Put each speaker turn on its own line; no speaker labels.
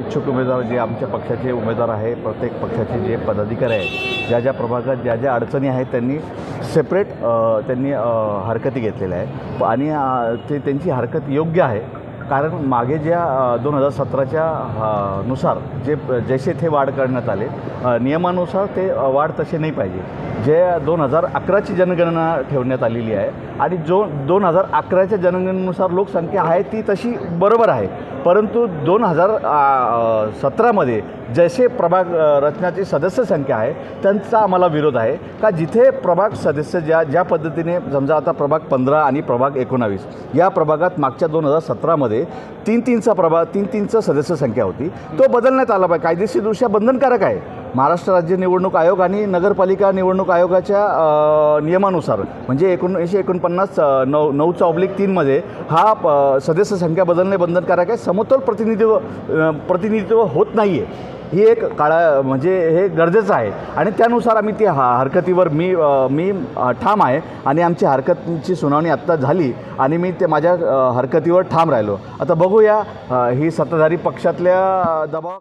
इच्छुक उमेदवार जे आमच्या पक्षाचे उमेदवार आहे प्रत्येक पक्षाचे जे पदाधिकारी आहेत ज्या ज्या प्रभागात ज्या ज्या अडचणी आहेत त्यांनी सेपरेट त्यांनी हरकती घेतलेल्या आहे आणि ते त्यांची हरकत योग्य आहे. कारण मागे ज्या दोन हजार सतराच्या नुसार जे जसे थे वाढ करण्यात आले नियमानुसार ते वाढ तसे नाही पाहिजे. जे दोन हजार अकराची जनगणना ठेवण्यात आलेली आहे आणि जो दोन हजार अकराच्या जनगणनेनुसार लोकसंख्या आहे ती तशी बरोबर आहे. परंतु दोन हजार सतरामध्ये जसे प्रभाग रचनाची सदस्य संख्या आहे त्यांचा आम्हाला विरोध आहे. का जिथे प्रभाग सदस्य ज्या ज्या पद्धतीने समजा आता प्रभाग पंधरा आणि प्रभाग एकोणावीस या प्रभागात मागच्या दोन हजार सतरामध्ये तीन तीनचा प्रभाग तीन तीनचं सदस्य संख्या होती तो बदलण्यात आला पाहिजे. कायदेशीरदृष्ट्या बंधनकारक आहे. महाराष्ट्र राज्य निवडणूक आयोग आणि नगरपालिका निवडणूक आयोगाच्या नियमानुसार म्हणजे एकोणीसशे एकोणपन्नास नऊ नऊचा ऑब्लिक तीनमध्ये हा प- सदस्य संख्या बदलणे बंधनकारक आहे. समतोल प्रतिनिधित्व प्रतिनिधित्व होत नाही आहे ही एक काळा म्हणजे हे गरजेचं आहे. आणि त्यानुसार आम्ही ती हा हरकतीवर मी मी ठाम आहे आणि आमची हरकतची सुनावणी आत्ता झाली आणि मी ते माझ्या हरकतीवर ठाम राहिलो. आता बघूया ही सत्ताधारी पक्षातल्या दबाव